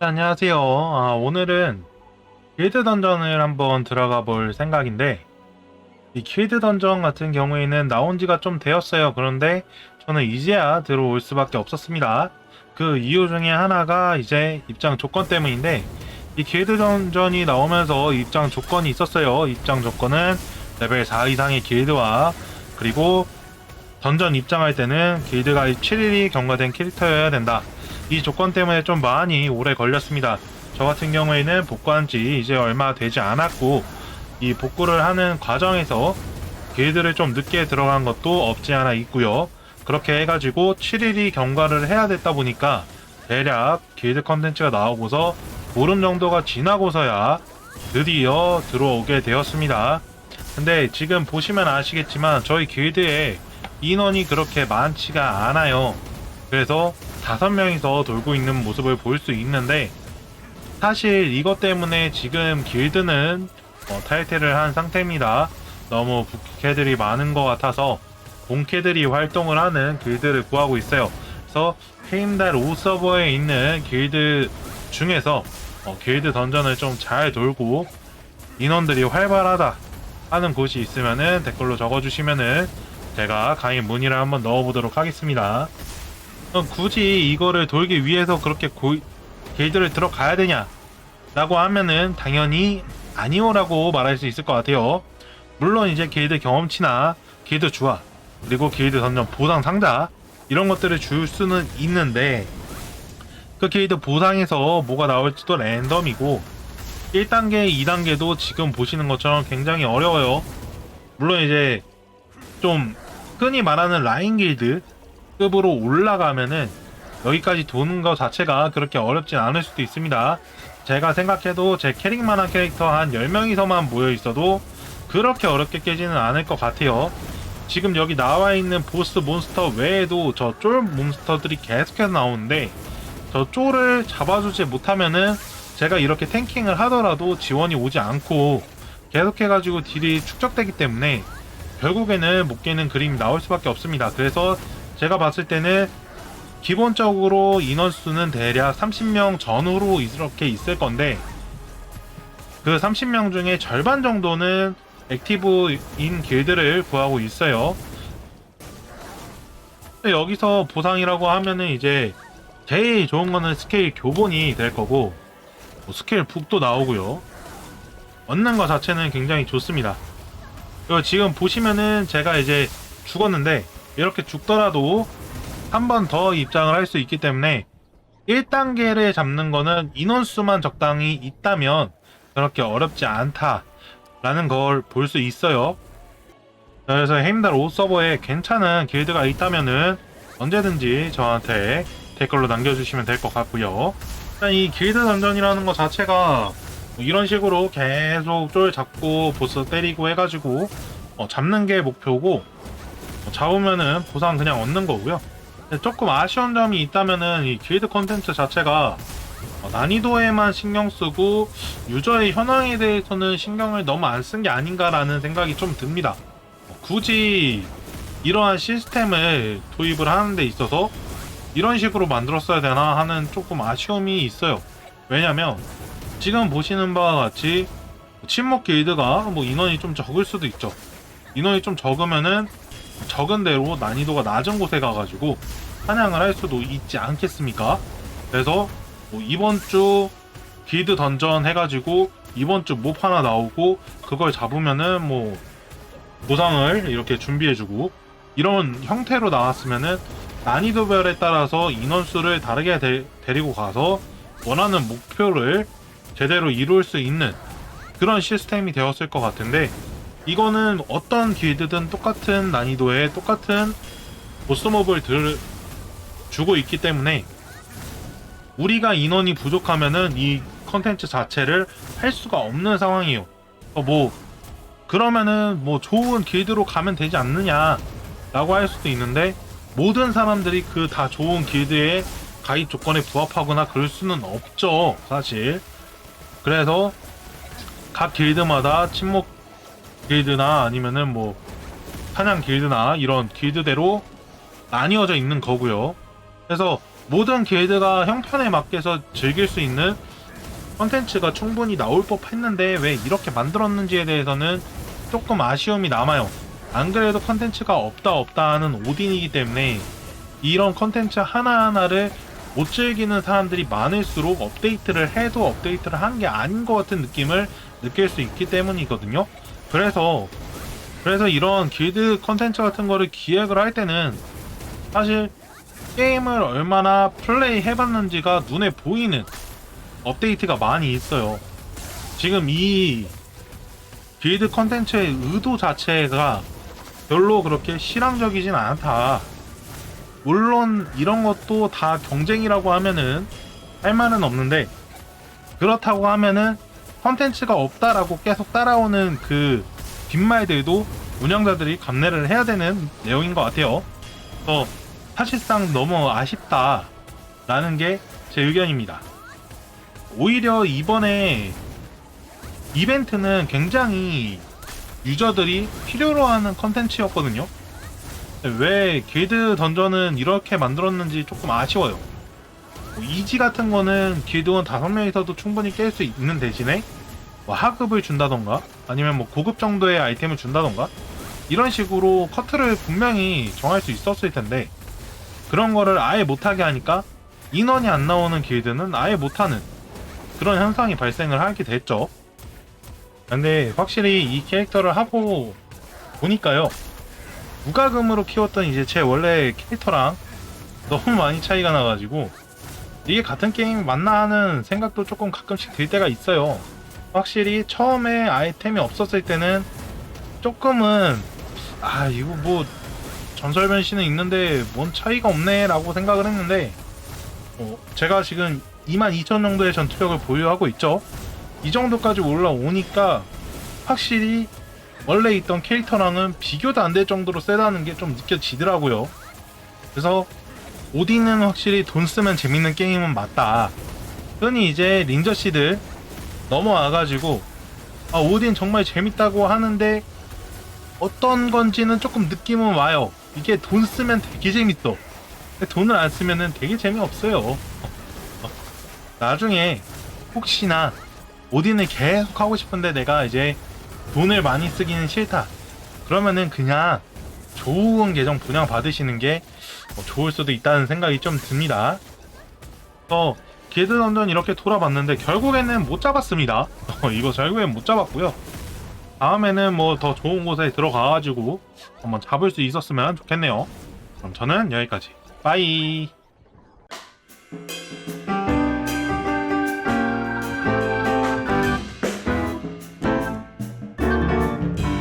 네, 안녕하세요. 아, 오늘은 길드 던전을 한번 들어가 볼 생각인데, 이 길드 던전 같은 경우에는 나온 지가 좀 되었어요. 그런데 저는 이제야 들어올 수밖에 없었습니다. 그 이유 중에 하나가 이제 입장 조건 때문인데, 이 길드 던전이 나오면서 입장 조건이 있었어요. 입장 조건은 레벨 4 이상의 길드와, 그리고 던전 입장할 때는 길드 가입 7일이 경과된 캐릭터여야 된다. 이 조건 때문에 좀 많이 오래 걸렸습니다. 저 같은 경우에는 복구한 지 이제 얼마 되지 않았고, 이 복구를 하는 과정에서 길드를 좀 늦게 들어간 것도 없지 않아 있고요. 그렇게 해가지고 7일이 경과를 해야 됐다 보니까 대략 길드 컨텐츠가 나오고서 보름 정도가 지나고서야 드디어 들어오게 되었습니다. 근데 지금 보시면 아시겠지만 저희 길드에 인원이 그렇게 많지가 않아요. 그래서 다섯 명이서 돌고 있는 모습을 볼 수 있는데 사실 이것 때문에 지금 길드는 어, 탈퇴를 한 상태입니다. 너무 부캐들이 많은 것 같아서 본캐들이 활동을 하는 길드를 구하고 있어요. 그래서 헤임달 5 서버에 있는 길드 중에서 어, 길드 던전을 좀 잘 돌고 인원들이 활발하다 하는 곳이 있으면은 댓글로 적어주시면은 제가 강의 문의를 한번 넣어보도록 하겠습니다. 어, 굳이 이거를 돌기 위해서 그렇게 고, 길드를 들어가야 되냐? 라고 하면은 당연히 아니오라고 말할 수 있을 것 같아요. 물론 이제 길드 경험치나 길드 주화 그리고 길드 던전 보상 상자 이런 것들을 줄 수는 있는데 그 길드 보상에서 뭐가 나올지도 랜덤이고 1단계, 2단계도 지금 보시는 것처럼 굉장히 어려워요. 물론 이제 좀 흔히 말하는 라인 길드 급으로 올라가면은 여기까지 도는 것 자체가 그렇게 어렵진 않을 수도 있습니다. 제가 생각해도 제 캐릭만한 캐릭터 한 10명이서만 모여 있어도 그렇게 어렵게 깨지는 않을 것 같아요. 지금 여기 나와 있는 보스 몬스터 외에도 저 쫄 몬스터들이 계속해서 나오는데 저 쫄을 잡아주지 못하면은 제가 이렇게 탱킹을 하더라도 지원이 오지 않고 계속해가지고 딜이 축적되기 때문에 결국에는 못 깨는 그림이 나올 수밖에 없습니다. 그래서 제가 봤을 때는 기본적으로 인원수는 대략 30명 전후로 이렇게 있을 건데 그 30명 중에 절반 정도는 액티브인 길드를 구하고 있어요. 여기서 보상이라고 하면은 이제 제일 좋은 거는 스케일 교본이 될 거고 뭐 스케일 북도 나오고요. 얻는 거 자체는 굉장히 좋습니다. 지금 보시면은 제가 이제 죽었는데 이렇게 죽더라도 한 번 더 입장을 할 수 있기 때문에 1단계를 잡는 거는 인원수만 적당히 있다면 그렇게 어렵지 않다라는 걸 볼 수 있어요. 그래서 헤임달 5 서버에 괜찮은 길드가 있다면은 언제든지 저한테 댓글로 남겨주시면 될 것 같고요. 일단 이 길드 던전이라는 것 자체가 뭐 이런 식으로 계속 쫄 잡고 보스 때리고 해가지고 어, 잡는 게 목표고 어, 잡으면은 보상 그냥 얻는 거고요. 조금 아쉬운 점이 있다면은 이 길드 컨텐츠 자체가 어, 난이도에만 신경 쓰고 유저의 현황에 대해서는 신경을 너무 안 쓴 게 아닌가라는 생각이 좀 듭니다. 어, 굳이 이러한 시스템을 도입을 하는 데 있어서 이런 식으로 만들었어야 되나 하는 조금 아쉬움이 있어요. 왜냐면 지금 보시는 바와 같이 침묵 길드가 뭐 인원이 좀 적을 수도 있죠. 인원이 좀 적으면은 적은 대로 난이도가 낮은 곳에 가가지고 사냥을 할 수도 있지 않겠습니까? 그래서 뭐 이번 주 길드 던전 해가지고 이번 주 몹 하나 나오고 그걸 잡으면은 뭐 보상을 이렇게 준비해주고 이런 형태로 나왔으면은 난이도별에 따라서 인원수를 다르게 데, 데리고 가서 원하는 목표를 제대로 이룰 수 있는 그런 시스템이 되었을 것 같은데 이거는 어떤 길드든 똑같은 난이도에 똑같은 보스몹을 들, 주고 있기 때문에 우리가 인원이 부족하면은 이 컨텐츠 자체를 할 수가 없는 상황이에요. 어, 뭐 그러면은 뭐 좋은 길드로 가면 되지 않느냐라고 할 수도 있는데 모든 사람들이 그 다 좋은 길드의 가입 조건에 부합하거나 그럴 수는 없죠, 사실. 그래서 각 길드마다 침묵 길드나 아니면은 뭐 사냥 길드나 이런 길드대로 나뉘어져 있는 거고요. 그래서 모든 길드가 형편에 맞게서 즐길 수 있는 컨텐츠가 충분히 나올 법 했는데 왜 이렇게 만들었는지에 대해서는 조금 아쉬움이 남아요. 안 그래도 컨텐츠가 없다 없다 하는 오딘이기 때문에 이런 컨텐츠 하나하나를 못 즐기는 사람들이 많을수록 업데이트를 해도 업데이트를 한 게 아닌 것 같은 느낌을 느낄 수 있기 때문이거든요. 그래서 그래서 이런 길드 컨텐츠 같은 거를 기획을 할 때는 사실 게임을 얼마나 플레이 해봤는지가 눈에 보이는 업데이트가 많이 있어요. 지금 이 빌드 컨텐츠의 의도 자체가 별로 그렇게 실황적이진 않다. 물론 이런 것도 다 경쟁이라고 하면은 할 말은 없는데 그렇다고 하면은 컨텐츠가 없다라고 계속 따라오는 그 뒷말들도 운영자들이 감내를 해야 되는 내용인 것 같아요. 그래서 사실상 너무 아쉽다라는 게 제 의견입니다. 오히려 이번에 이벤트는 굉장히 유저들이 필요로 하는 컨텐츠였거든요. 왜 길드 던전은 이렇게 만들었는지 조금 아쉬워요. 뭐 이지 같은 거는 길드원 5명이서도 충분히 깰 수 있는 대신에 뭐 하급을 준다던가 아니면 뭐 고급 정도의 아이템을 준다던가 이런 식으로 커트를 분명히 정할 수 있었을 텐데 그런 거를 아예 못하게 하니까 인원이 안 나오는 길드는 아예 못하는 그런 현상이 발생을 하게 됐죠. 근데 확실히 이 캐릭터를 하고 보니까요. 무과금으로 키웠던 이제 제 원래 캐릭터랑 너무 많이 차이가 나가지고 이게 같은 게임 맞나 하는 생각도 조금 가끔씩 들 때가 있어요. 확실히 처음에 아이템이 없었을 때는 조금은 아 이거 뭐 전설 변신은 있는데 뭔 차이가 없네라고 생각을 했는데 어, 제가 지금 22,000 정도의 전투력을 보유하고 있죠. 이 정도까지 올라오니까 확실히 원래 있던 캐릭터랑은 비교도 안 될 정도로 세다는 게 좀 느껴지더라고요. 그래서 오딘은 확실히 돈 쓰면 재밌는 게임은 맞다. 흔히 이제 린저씨들 넘어와가지고 아 오딘 정말 재밌다고 하는데 어떤 건지는 조금 느낌은 와요. 이게 돈 쓰면 되게 재밌어. 돈을 안 쓰면은 되게 재미없어요. 나중에 혹시나 오딘을 계속 하고 싶은데 내가 이제 돈을 많이 쓰기는 싫다. 그러면은 그냥 좋은 계정 분양 받으시는 게뭐 좋을 수도 있다는 생각이 좀 듭니다. 어, 길드 던전 이렇게 돌아봤는데 결국에는 못 잡았습니다. 어, 이거 결국엔 못 잡았고요. 다음에는 뭐 더 좋은 곳에 들어가가지고 한번 잡을 수 있었으면 좋겠네요. 그럼 저는 여기까지. 빠이.